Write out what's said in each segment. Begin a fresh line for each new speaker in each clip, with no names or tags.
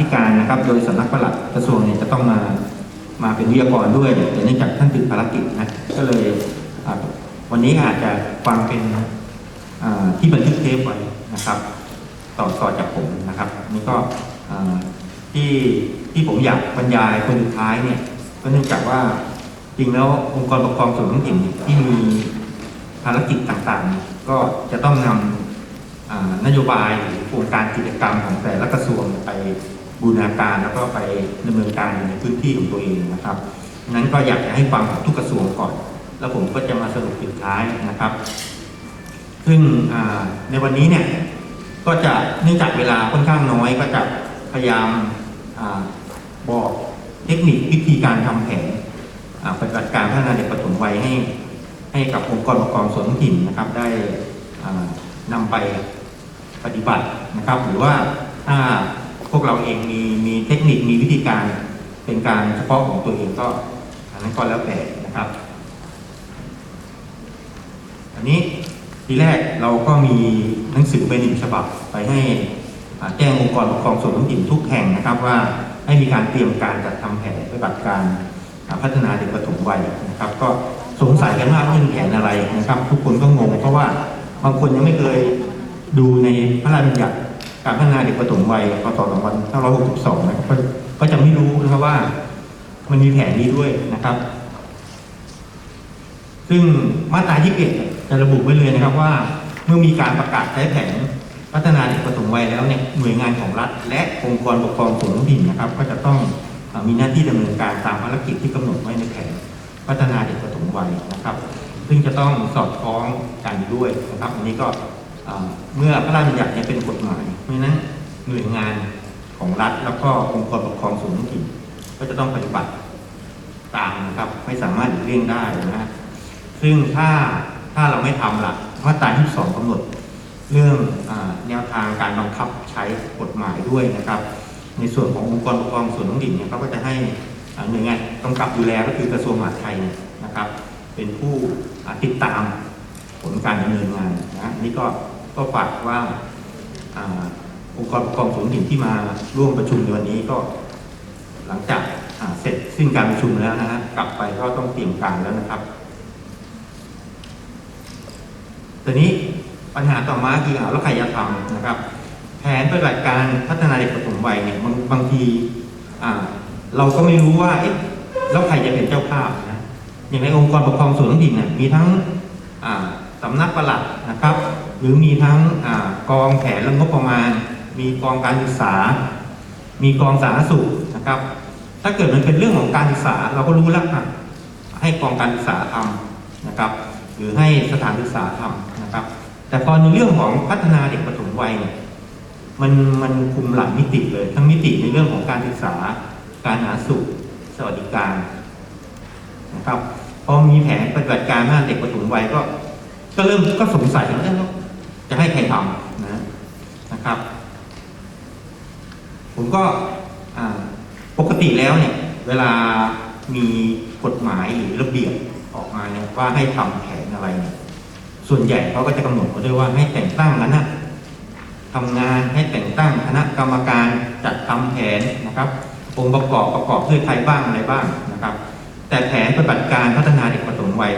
ธิการนะครับ โดยสำนักปลัดกระทรวงเนี่ยจะต้องมามาเป็นวิทยากรด้วยแต่เนื่องจากท่านติดภารกิจนะก็เลยวันนี้อาจจะฟังเป็นที่บันทึกเทปไว้นะครับ ต่อต่อจากผมนะครับนี่ก็ที่ที่ผมอยากบรรยายคนสุดท้ายเนี่ยก็เนื่องจากว่าจริงแล้วองค์กรปกครองส่วนท้องถิ่นที่มีภารกิจต่างๆ ก็จะต้องนำอ่านโยบายหรือโครงการกิจกรรมของแต่ละกระทรวงไป บูรณาการแล้วก็ไปดำเนินการในพื้นที่ของตัวเองนะครับนั้นก็อยากจะให้ฟังของทุกกระทรวงก่อน แล้วผมก็จะมาสรุปปิดท้ายนะครับ ซึ่งในวันนี้เนี่ยก็จะเนื่องจากเวลาค่อนข้างน้อย ก็จะพยายามอาบอกเทคนิควิธีการทำแผนปฏิบัติการพัฒนาเด็กปฐมวัยให้ ให้กับองค์กรปกครองส่วนท้องถิ่นนะครับ ได้อ่านำไปปฏิบัตินะครับ หรือว่าถ้า วกเราเองมีมีเทคนิคมีวิธีการเป็นการเฉพาะของตัวเองก็อันนั้นก็แล้วแต่นะครับ อันนี้ทีแรกเราก็มีหนังสือไปหนึ่งฉบับไปให้แจ้งองค์กรปกครองส่วนท้องถิ่นทุกแห่งนะครับว่าให้มีการเตรียมการจัดทำแผนปฏิบัติการพัฒนาเด็กปฐมวัยนะครับ ก็สงสัยกันว่าเรื่งแผนอะไรนะครับ ทุกคนก็งงเพราะว่าบางคนยังไม่เคยดูในพระราชบัญญัติ การพัฒนาเด็กปฐมวัยพศ2562นะครับก็ก็จะไม่รู้นะครับว่า มันมีแผนนี้ด้วยนะครับ ซึ่งมาตรา21จะระบุไว้เลยนะครับว่า เมื่อมีการประกาศใช้แผนพัฒนาเด็กปฐมวัยแล้วเนี่ยหน่วยงานของรัฐ และองค์กรปกครองส่วนท้องถิ่นนะครับ ก็จะต้องมีหน้าที่ดำเนินการตามภารกิจที่กำหนดไว้ในแผนพัฒนาเด็กปฐมวัยนะครับ ซึ่งจะต้องสอดคล้องกันด้วยนะครับ อันนี้ก็ เมื่อพระราชบัญญัติเนี่ยเป็นกฎหมาย เพราะฉะนั้นหน่วยงานของรัฐแล้วก็องค์กรปกครองส่วนท้องถิ่นก็จะต้องปฏิบัติตามนะครับ ไม่สามารถหลีกเลี่ยงได้นะฮะซึ่งถ้าถ้าเราไม่ทำลักมาตราที่สองกำหนด เรื่องอแนวทางการบังคับใช้กฎหมายด้วยนะครับ ในส่วนขององค์กรปกครองส่วนท้องถิ่นเนี่ยเขาก็จะให้หน่วยงานกำกับดูแลก็คือกระทรวงมหาดไทยนะครับ เป็นผู้ติดตามผลการดำเนินงานนะนี่ก็ ก็ฝากว่าองค์กรปกครองส่วนถิ่นที่มาร่วมประชุมในวันนี้ก็หลังจากเสร็จสิ้นการประชุมแล้วนะฮะกลับไปก็ต้องเตรียมการแล้วนะครับตอนนี้ปัญหาต่อมาคือเอาแล้วใครจะทำนะครับ แผนปฏิบัติการพัฒนาเด็กปฐมวัยเนี่ยบางบางทีเราก็ไม่รู้ว่าเอ๊ะแล้วใครจะเป็นเจ้าภาพนะอย่างในองค์กรปกครองส่วนท้องถิ่นเนี่ยมีทั้งสำนักปลัดนะครับ หรือมีทั้งอกองแผนและงบประมาณ มีกองการศึกษา มีกองสาธารณสุขนะครับ ถ้าเกิดมันเป็นเรื่องของการศึกษาเราก็รู้แล้วอะให้กองการศึกษาทำนะครับ หรือให้สถานศึกษาทำนะครับ แต่พอในเรื่องของพัฒนาเด็กปฐมวัยเนี่ยมันมันคุมหลายมิติเลย ทั้งมิติในเรื่องของการศึกษา การหาสุขสวัสดิการนะครับพอมีแผนปฏิบัติการด้านเด็กปฐมวัยก็ ก็เริ่มก็สงสัยว่าเอ๊ะแล้ว จะให้ใครทำนะนะครับ ผมก็ปกติแล้วเนี่ย เวลามีกฎหมายหรือระเบียบออกมาเนี่ยว่าให้ทำแผนอะไรเนี่ยส่วนใหญ่เขาก็จะกำหนดมาด้วยว่าให้แต่งตั้งคณะทำงานให้แต่งตั้งคณะกรรมการจัดทำแผนนะครับองค์ประกอบประกอบด้วยใครบ้างอะไรบ้างนะครับ แต่แผนปฏิบัติการพัฒนาเด็กปฐมวัย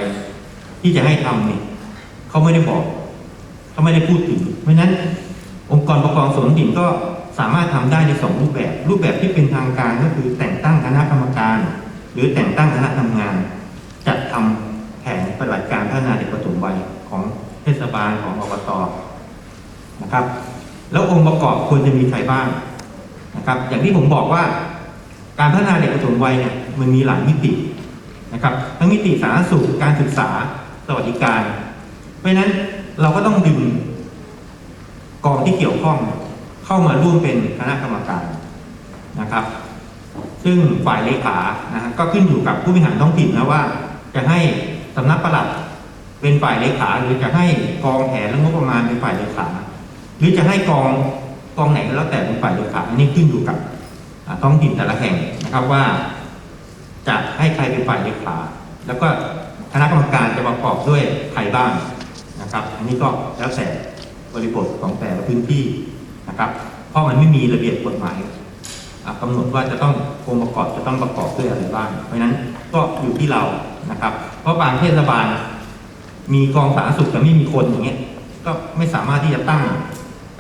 ที่จะให้ทำเนี่ยเขาไม่ได้บอก เขาไม่ได้พูดถึง เพราะนั้นองค์กรปกครองส่วนท้องถิ่นก็สามารถทำได้ในสองรูปแบบ รูปแบบที่เป็นทางการก็คือแต่งตั้งคณะกรรมการ หรือแต่งตั้งคณะทำงาน จัดทำแผนปฏิบัติการพัฒนาเด็กปฐมวัยของเทศบาลของอบตนะครับ แล้วองค์ประกอบควรจะมีใครบ้างนะครับ อย่างที่ผมบอกว่าการพัฒนาเด็กปฐมวัยเนี่ยมันมีหลายมิตินะครับทั้งมิติสาธารณสุขการศึกษาสวัสดิการ เพราะฉะนั้น เราก็ต้องดึงกองที่เกี่ยวข้องเข้ามาร่วมเป็นคณะกรรมการนะครับ ซึ่งฝ่ายเลขานะก็ขึ้นอยู่กับผู้บริหารท้องถิ่นนะว่า จะให้สำนักปลัดเป็นฝ่ายเลขา หรือจะให้กองแผนและงบประมาณเป็นฝ่ายเลขา หรือจะให้กองกองไหนก็แล้วแต่เป็นฝ่ายเลขาอันนี้ขึ้นอยู่กับท้องถิ่นแต่ละแห่งนะครับว่า จะให้ใครเป็นฝ่ายเลขา แล้วก็คณะกรรมการจะประกอบด้วยใครบ้าง นะครับ อันนี้ก็แล้วแต่บริบทของแต่ละพื้นที่นะครับ เพราะมันไม่มีระเบียบกฎหมายอ่ากำหนดว่าจะต้ององค์ประกอบจะต้องประกอบด้วยอะไรบ้าง เพราะนั้นก็อยู่ที่เรานะครับ เพราะบางเทศบาล มีกองสาธารณสุขแต่ไม่มีคนอย่างเงี้ยก็ไม่สามารถที่จะตั้ง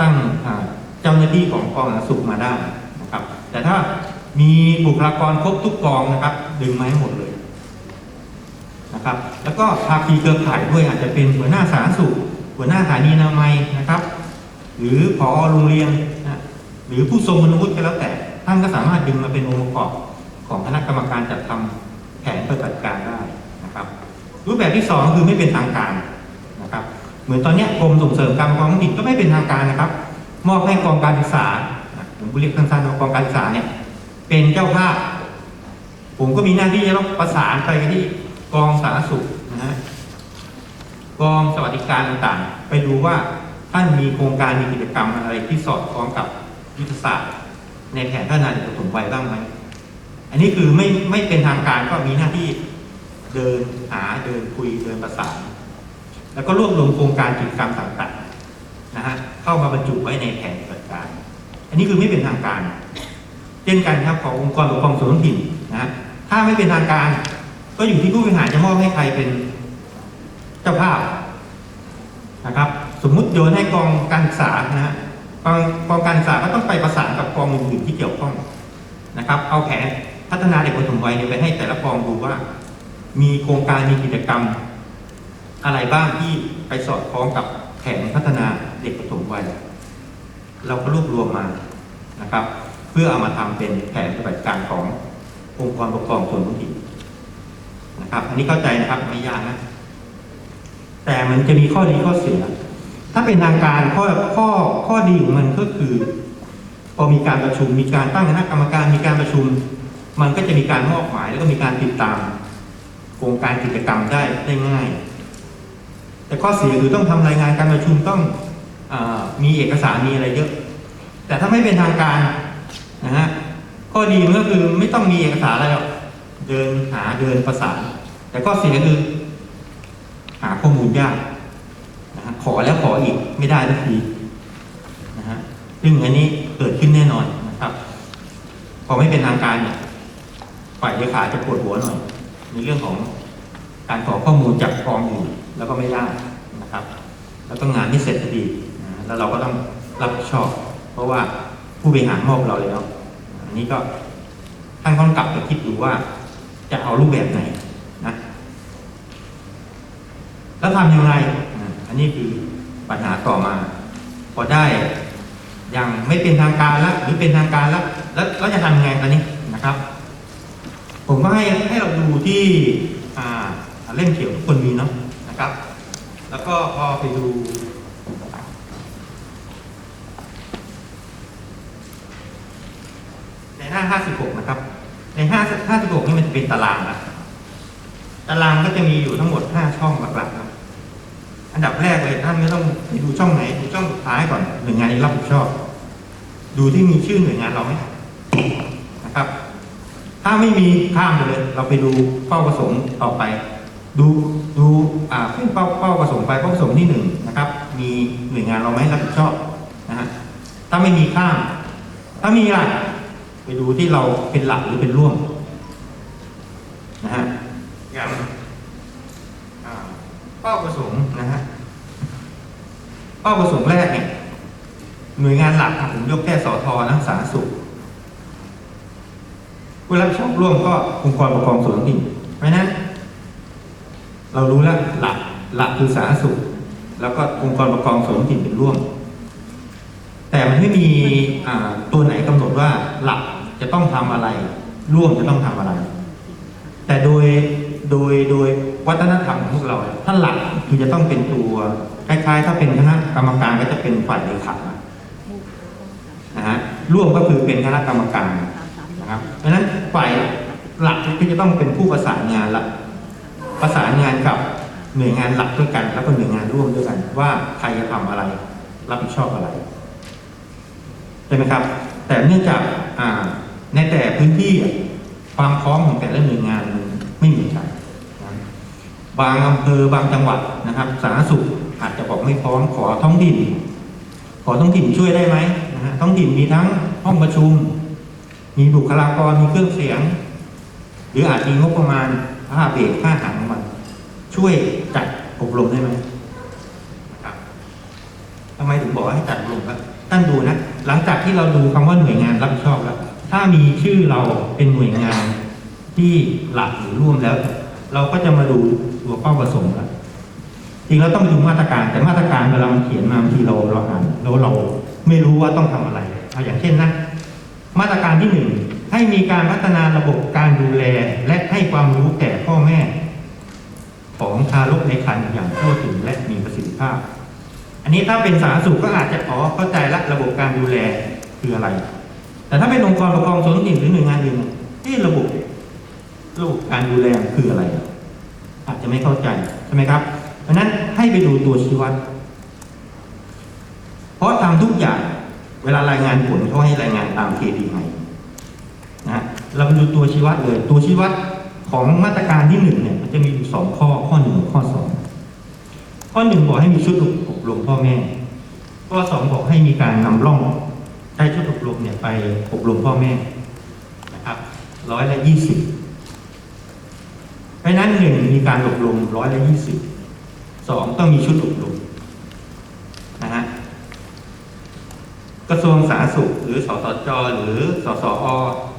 ตั้งเจ้าหน้าที่ของกองสาธารณสุขมาได้นะครับ แต่ถ้ามีบุคลากรครบทุกกองนะครับ ดึงมาให้หมดเลย ครับแล้วก็ภาคีเครือข่ายด้วยอาจจะเป็นหัวหน้าสาธารณสุข หัวหน้าสถานีนามัยนะครับ หรือพอโรงเรียนนะหรือผู้ทรงคุณวุฒิก็แล้วแต่ท่านก็สามารถดึงมาเป็นองค์ประกอบของคณะกรรมการจัดทำแผนปฏิบัติการได้นะครับ รูปแบบที่สองคือไม่เป็นทางการนะครับ เหมือนตอนนี้กรมส่งเสริมการปกครองท้องถิ่นก็ไม่เป็นทางการนะครับ มอบให้กองการศึกษาผมเรียกสั้นๆว่ากองการศึกษาเนี่ยเป็นเจ้าภาพผมก็มีหน้าที่จะต้องประสานไปที่ กองสาธารณสุขนะฮะกองสวัสดิการต่างๆ ไปดูว่าท่านมีโครงการมีกิจกรรมอะไรที่สอดคล้องกับยุทธศาสตร์ ในแผนพัฒนาเด็กปฐมวัยบ้างไหมอันนี้คือไม่ไม่เป็นทางการก็มีหน้าที่เดินหาเดินคุยเดินประสานแล้วก็รวบรวมโครงการกิจกรรมต่างๆนะฮะเข้ามาบรรจุไว้ในแผนปฏิบัติการ อันนี้คือไม่เป็นทางการ เช่นกันครับขององค์กรปกครองส่วนท้องถิ่นนะฮะถ้าไม่เป็นทางการ ก็อยู่ที่ผู้บริหารจะมอบให้ใครเป็นเจ้าภาพนะครับ สมมุติโยนให้กองการศึกษานะฮะกองกองการศึกษาก็ต้องไปประสานกับกองอื่นๆที่เกี่ยวข้องนะครับ เอาแผนพัฒนาเด็กปฐมวัยเนี่ยไปให้แต่ละกองดูว่า มีโครงการมีกิจกรรม อะไรบ้างที่ไปสอดคล้องกับแผนพัฒนาเด็กปฐมวัยเราก็รวบรวมมานะครับ เพื่อเอามาทำเป็นแผนปฏิบัติการขององค์กรปกครองส่วนท้องถิ่น นะครับ อันนี้เข้าใจนะครับไม่ยากนะ แต่มันจะมีข้อดีข้อเสีย ถ้าเป็นทางการข้อข้อข้อดีของมันก็คือ พอมีการประชุม มีการตั้งคณะกรรมการมีการประชุม มันก็จะมีการมอบหมายแล้วก็มีการติดตามโครงการกิจกรรมได้ได้ง่าย แต่ข้อเสียคือต้องทำรายงานการประชุมต้องอมีเอกสารมีอะไรเยอะ แต่ถ้าไม่เป็นทางการนะฮะข้อดีมันก็คือไม่ต้องมีเอกสารอะไรหรอก เดินหาเดินประสาน แต่ข้อเสียคือหาข้อมูลยากนะฮะขอแล้วขออีกไม่ได้สักทีนะฮะซึ่งอันนี้เกิดขึ้นแน่นอนนะครับ พอไม่เป็นทางการเนี่ยฝ่ายเลขาจะปวดหัวหน่อยในเรื่องของการขอข้อมูลจากกองอื่นแล้วก็ไม่ได้นะครับ แล้วก็งานที่เสร็จพอดีนะแล้วเราก็ต้องรับผิดชอบ เพราะว่าผู้บริหารมอบเราแล้วอันนี้ก็ท่านต้องกลับไปคิดดูว่า จะเอารูปแบบไหนนะแล้วทำยังไงอันนี้คือปัญหาต่อมา พอได้ยังไม่เป็นทางการแล้วหรือเป็นทางการแล้วแล้วเราจะทำยังไงตอนนี้นะครับ ผมก็ให้ให้เราดูที่อ่าเล่มเขียวทุกคนมีเนาะนะครับ แล้วก็พอไปดูในหน้า 56 นะครับ ใน5 56นี่มันจะเป็นตารางนะตารางก็จะมีอยู่ทั้งหมด5ช่องหลักๆนะอันดับแรกเลยท่านไม่ต้องไปดูช่องไหนดูช่องสุดท้ายก่อนหน่วยงานที่รับผิดชอบ ดูที่มีชื่อหน่วยงานเราไหมนะครับ ถ้าไม่มีข้ามไปเลย เราไปดูเป้าประสงค์ต่อไป ดูดูอ่าเป็นเป้าเป้าประสงค์ไปเป้าประสงค์ที่หนึ่งนะครับ มีหน่วยงานเราไหมรับผิดชอบนะฮะถ้าไม่มีข้าม ถ้ามีอะ ไปดูที่เราเป็นหลักหรือเป็นร่วมนะฮะอย่างเป้าประสงค์นะฮะเป้าประสงค์แรกเนี่ยหน่วยงานหลักผมยกแค่สอทนะสาธารณสุขผู้รับผิดชอบร่วมก็องค์กรปกครองส่วนท้องถิ่นเพราะนั้นเรารู้แล้วหลักหลักคือสาธารณสุข แล้วก็องค์กรปกครองส่วนท้องถิ่นเป็นร่วม แต่มันไม่มีตัวไหนกำหนดว่าหลัก จะต้องทำอะไร ร่วมจะต้องทำอะไร แต่โดยโดยโดยวัฒนธรรมของพวกเราเนี่ยถ้าหลักคือจะต้องเป็นตัวคล้ายๆ ถ้าเป็นคณะกรรมการก็จะเป็นฝ่ายเลขานะฮะร่วมก็คือเป็นคณะกรรมการนะครับเพราะฉะนั้นฝ่ายหลักก็จะต้องเป็นผู้ประสานงานละประสานงานกับหน่วยงานหลักด้วยกัน แล้วก็หน่วยงานร่วมด้วยกัน ว่าใครจะทำอะไร รับผิดชอบอะไรใช่ไหมครับ แต่เนื่องจากอ่า ในแต่พื้นที่ความพร้อมของแต่ละหน่วยงานไม่เหมือนกันบางอำเภอบางจังหวัดนะครับสาธารณสุขอาจจะบอกไม่พร้อมขอท้องถิ่น ขอท้องถิ่นช่วยได้ไหมนะฮะท้องถิ่นมีทั้งห้องประชุม มีบุคลากรมีเครื่องเสียง หรืออาจมีงบประมาณค่าเบรกค่าหางมันช่วยจัดอบรมได้ไหมครับทำไมถึงบอกให้จัดอบรมครับท่านดูนะ หลังจากที่เราดูคำว่าหน่วยงานรับผิดชอบแล้ว ถ้ามีชื่อเราเป็นหน่วยงานที่หลักหรือร่วมแล้ว เราก็จะมาดูตัวเป้าประสงค์แล้วจริงเราต้องดูมาตรการแต่มาตรการเวลามันเขียนมาบางทีเราเราอ่านแล้วเราไม่รู้ว่าต้องทำอะไรเอาอย่างเช่นนะมาตรการที่หนึ่งให้มีการพัฒนาระบบการดูแล และให้ความรู้แก่พ่อแม่ ของทารกในครรภ์อย่างทั่วถึงและมีประสิทธิภาพ อันนี้ถ้าเป็นสาธารณสุขก็อาจจะขอเข้าใจละระบบการดูแลคืออะไร แต่ถ้าเป็นองค์กรปกครองส่วนท้องถิ่นหรือหน่วยงานอื่นที่ระบบระบบการดูแลคืออะไร อาจจะไม่เข้าใจใช่ไหมครับเพราะนั้นให้ไปดูตัวชี้วัด เพราะทำทุกอย่างเวลารายงานผลเขาให้รายงานตาม KPI นะเราไปดูตัวชี้วัดเลย ตัวชี้วัดของมาตรการที่หนึ่งเนี่ยมันจะมีอยู่สองข้อข้อหนึ่งข้อสองข้อหนึ่งบอกให้มีชุดอบรมพ่อแม่ ข้อสองบอกให้มีการนำร่อง ใช้ชุดอบรมเนี่ยไปอบรมพ่อแม่นะครับร้อยละยี่สิบเพราะฉะนั้นหนึ่งมีการอบรมร้อยละยี่สิบสองต้องมีชุดอบรมนะฮะกระทรวงสาธารณสุข หรือสสจหรือสสอ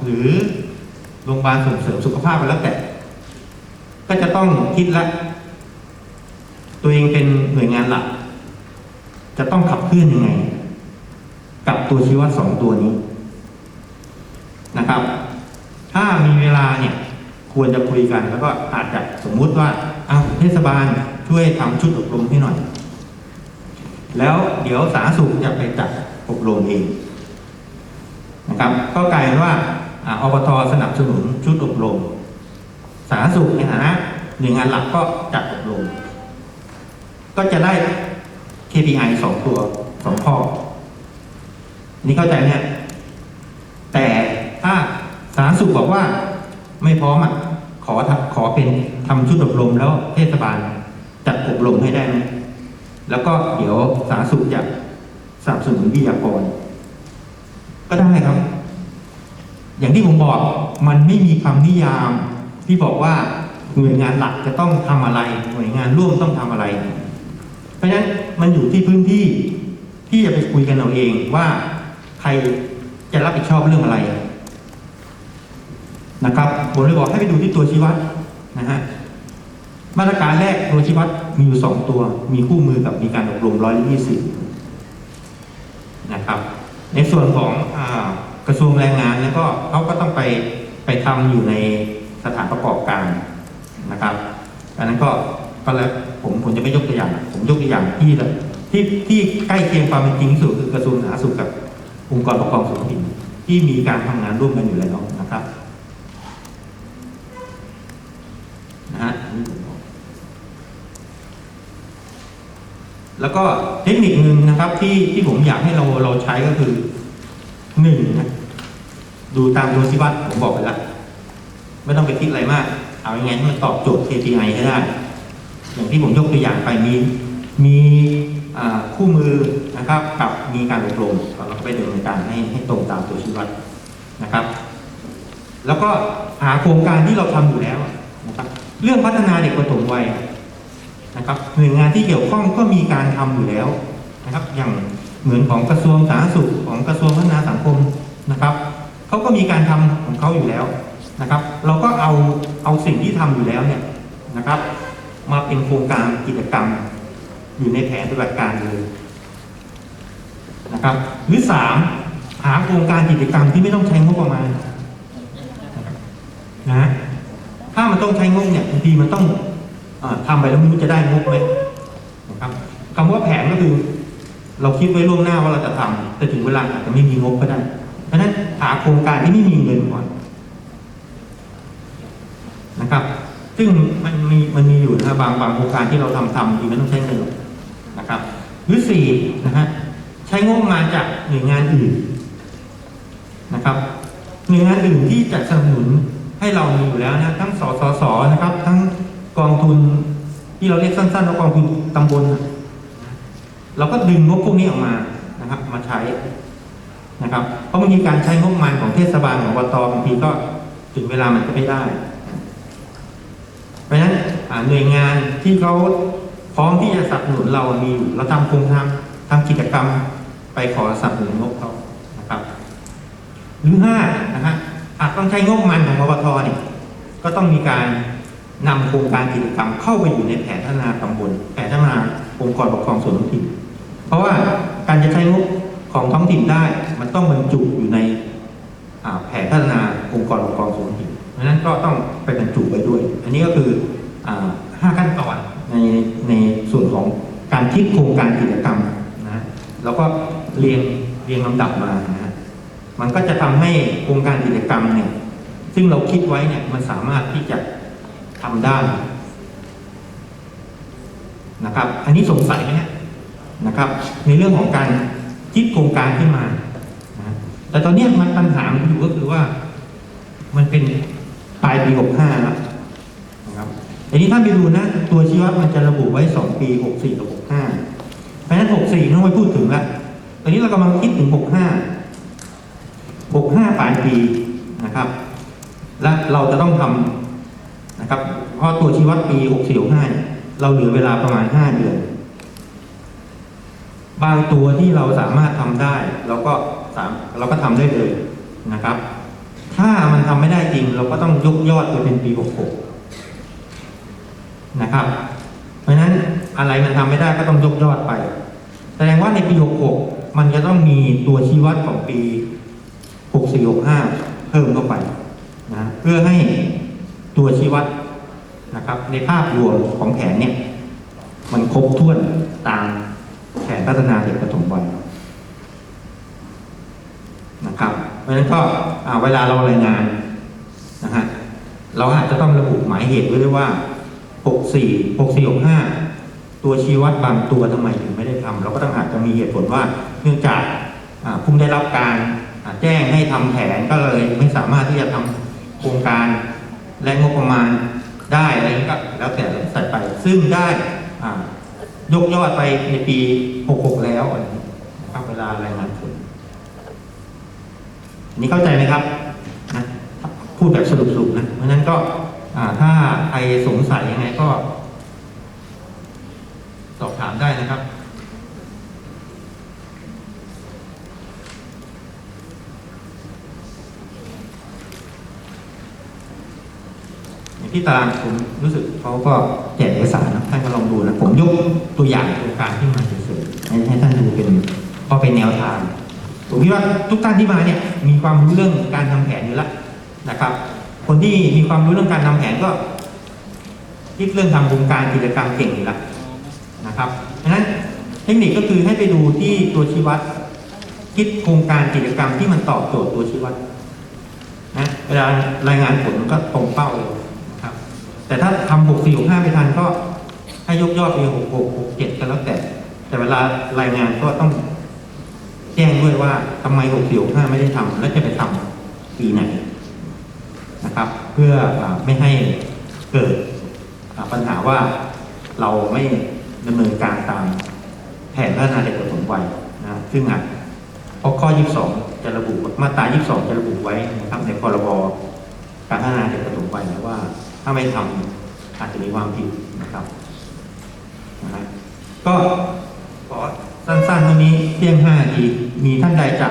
หรือโรงพยาบาลส่งเสริมสุขภาพไปแล้วแต่ก็จะต้องคิดละ ตัวเองเป็นหน่วยงานหลัก จะต้องขับเคลื่อนยังไง กับตัวชี้วัดสองตัวนี้นะครับ ถ้ามีเวลาเนี่ยควรจะคุยกันแล้วก็อาจจะสมมุติว่าอ้าวเทศบาลช่วยทำชุดอบรมให้หน่อย แล้วเดี๋ยวสาธารณสุขจะไปจัดอบรมเองนะครับ ก็กลายเป็นว่าอ่าอบตสนับสนุนชุดอบรม สาธารณสุขในฐานะหน่วยงานหลักก็จัดอบรม ก็จะได้ KPI สองตัวสองข้อ นี่เข้าใจเนี่ยแต่ถ้าสาธารณสุขบอกว่าไม่พร้อมอะขอขอเป็นทำชุดอบรมแล้วเทศบาลจัดอบรมให้ได้ไหมแล้วก็เดี๋ยวสาธารณสุขจะสนับสนุนวิทยากรก็ได้ครับ อย่างที่ผมบอกมันไม่มีคำนิยามที่บอกว่าหน่วยงานหลักจะต้องทำอะไร หน่วยงานร่วมต้องทำอะไร เพราะฉะนั้นมันอยู่ที่พื้นที่ที่จะไปคุยกันเอาเองว่า รจะรับผิดชอบเรื่องอะไรนะครับผมเลยบอกให้ไปดูที่ตัวชี้วัดนะฮะมาตรการแรกตัวชี้วัดมีอยู่สองตัว มีคู่มือกับมีการอบรมร้อยยี่สิบนะครับ ในส่วนของอกระทรวงแรงงานแล้วก็เขาก็ต้องไปไปทำอยู่ในสถานประกอบการนะครับอันนั้นก็ก็แล้วผมผมจะไม่ยกตัวอย่าง ผมยกตัวอย่างที่ละที่ที่ใกล้เคียงความเป็นจริงสุดคือกระทรวงสาธารณสุขกับ องค์กรปกครองส่วนท้องถิ่นที่มีการทำงานร่วมกันอยู่แล้วนะครับนะฮะนนี้ผมบอกแล้วก็เทคนิคหนึ่งนะครับที่ที่ผมอยากให้เราเราใช้ก็คือหนึ่งนะดูตามตัวชี้วัดผมบอกไปแล้วไม่ต้องไปคิดอะไรมาก เอายังไงให้มันตอบโจทย์ KPI ให้ได้ อย่างที่ผมยกตัวอย่างไปมีมีคู่มือนะครับกับมีการอบรม เราก็ไปดำเนินการให้ให้ตรงตามตัวชี้วัดนะครับ แล้วก็หาโครงการที่เราทำอยู่แล้วนะครับ เรื่องพัฒนาเด็กประถมวัยนะครับหน่วยงานที่เกี่ยวข้องก็มีการทำอยู่แล้วนะครับ อย่างเหมือนของกระทรวงสาธารณสุขของกระทรวงพัฒนาสังคมนะครับเขาก็มีการทำของเขาอยู่แล้วนะครับ เราก็เอาเอาสิ่งที่ทำอยู่แล้วเนี่ยนะครับ มาเป็นโครงการกิจกรรมอยู่ในแผนปฏิบัติการเลย นะครับ หรือสามหาโครงการกิจกรรมที่ไม่ต้องใช้งบประมาณนะถ้ามันต้องใช้งบเนี่ยบางทีมันต้องออทำไปแล้วไม่รู้จะได้งบไหมนะครับคำว่าแผนก็คือ เราคิดไว้ล่วงหน้าว่าเราจะทำแต่ถึงเวลาอาจจะไม่มีงบก็ได้ เพราะฉะนั้นหาโครงการที่ไม่มีเงินก่อนนะครับ ซึ่งมันมีมันมีอยู่นะบางบางโครงการที่เราทำทำจริงไม่ต้องใช้เงินนะครับ หรือสี่นะฮะ ใช้งบมาจากหน่วยงานอื่นนะครับหน่วยงานอื่นที่จะสนับสนุนให้เรามีอยู่แล้วนะทั้งสสสนะครับ ทั้งกองทุนที่เราเรียกสั้นๆว่ากองทุนตำบลเราก็ดึงงบพวกนี้ออกมานะครับ มาใช้นะครับ เพราะบางทีการใช้งบมาณของเทศบาลของอบตบางทีก็ถึงเวลามันก็ไม่ได้ เพราะฉะนั้นหน่วยงานที่เขาพร้อมที่จะสนับสนุนเรามีอยู่เราทำโครงทำทำกิจกรรม ไปขอสนับสนุนงบเขานะครับหรือห้านะฮะอาจต้องใช้งบมาณของอบตเนี่ยก็ต้องมีการนำโครงการกิจกรรมเข้าไปอยู่ในแผนพัฒนาตำบลแผนพัฒนาองค์กรปกครองส่วนท้องถิ่น เพราะว่าการจะใช้งบของท้องถิ่นได้ มันต้องบรรจุอยู่ในแผนพัฒนาองค์กรปกครองส่วนท้องถิ่นเพราะนั้นก็ต้องไปบรรจุไว้ด้วย อันนี้ก็คือห้าขั้นตอนในในส่วนของการคิดโครงการกิจกรรมนะแล้วก็ เรียงเรียงลำดับมานะฮะมันก็จะทำให้โครงการกิจกรรมเนี่ย ซึ่งเราคิดไว้เนี่ยมันสามารถที่จะทำได้นะครับ อันนี้สงสัยไหมนะครับ ในเรื่องของการคิดโครงการขึ้นมานะแต่ตอนนี้มันปัญหามอยู่ก็คือว่า มันเป็นปลายปีหกห้าแล้วนะครับทีนี้ถ้าไปดูนะ ตัวชี้วัดมันจะระบุไว้สองปีหกสี่กับหกห้าเพราะฉะนั้นหกสี่ต้องไปพูดถึงละ อนนี้เรากำลังคิดถึงหกห้าหกห้าปลายปีนะครับ และเราจะต้องทำนะครับ เพราะตัวชี้วัดปีหกสี่หกห้าเราเหลือเวลาประมาณห้าเดือน บางตัวที่เราสามารถทำได้เราก็สามเราก็ทำได้เลยนะครับ ถ้ามันทำไม่ได้จริง เราก็ต้องยกยอดไปเป็นปีหกหกนะครับ เพราะฉะนั้นอะไรมันทำไม่ได้ก็ต้องยกยอดไป แสดงว่าในปีหกหก มันจะต้องมีตัวชี้วัดของปีหกสี่หกห้าเพิ่มเข้าไปนะเพื่อให้ตัวชี้วัดนะครับ ในภาพรวมของแผนเนี่ย มันครบถ้วนตามแผนพัฒนาเด็กปฐมวัยนะครับ เพราะฉะนั้นก็เวลาเรารายงานนะฮะเราอาจจะต้องระบุหมายเหตุไว้ด้วยว่า 64 6465 ตัวชี้วัดบางตัวทำไมถึงไม่ได้ทำเราก็ต้องอาจจะมีเหตุผลว่า เนื่องจากอ่าผู้ได้รับการแจ้งให้ทำแผนก็เลยไม่สามารถที่จะทำโครงการและงบประมาณได้อะไรก็แล้วแต่ใส่ไป ซึ่งได้ยกยอดไปในปี 66 แล้วอะไรนี้นะครับเวลารายงานผลอันนี้เข้าใจไหมครับนะพูดแบบสรุปๆนะ เพราะนั้นก็ถ้าใครสงสัยยังไงก็ สอบถามได้นะครับอย่างที่ตารางผมรู้สึกเขาก็แจกเอกสารนะท่านก็ลองดูนะ ผมยกตัวอย่างโครงการที่มาเฉยๆให้ท่านดูเป็นก็เป็นแนวทาง ผมคิดว่าทุกท่านที่มาเนี่ยมีความรู้เรื่องการทำแผนอยู่แล้วนะครับ คนที่มีความรู้เรื่องการทำแผนก็คิดเรื่องทำโครงการกิจกรรมเก่งอยู่แล้ว นะครับเพราะฉะนั้นเทคนิคก็คือให้ไปดูที่ตัวชี้วัด คิดโครงการกิจกรรมที่มันตอบโจทย์ตัวชี้วัดนะเวลารายงานผลก็ตรงเป้าเลยนะครับ แต่ถ้าทำหกสี่หกห้าไม่ทันก็ให้ยกยอดปีหกหกหกเจ็ดก็แล้วแต่ แต่เวลารายงานก็ต้องแจ้งด้วยว่าทำไมหกสี่หกห้าไม่ได้ทำและจะไปทำปีไหนนะครับ เพื่อไม่ให้เกิดปัญหาว่าเราไม่ ดำเนินการตามแผนพัฒนาเด็กปฐมวัยนะซึ่งอาจเพราะข้อ 22 จะระบุมาตรา 22 จะระบุไว้นะครับในพรบการพัฒนาเด็กประถมวัยนะว่า ถ้าไม่ทำอาจจะมีความผิดนะครับนะฮะก็ขอสั้นๆวันนี้เพียง5นาทีมีท่านใดจะ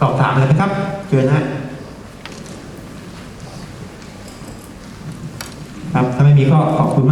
สอบถามเลยนะครับเชิญนะฮะครับถ้าไม่มีก็ขอบคุณมาก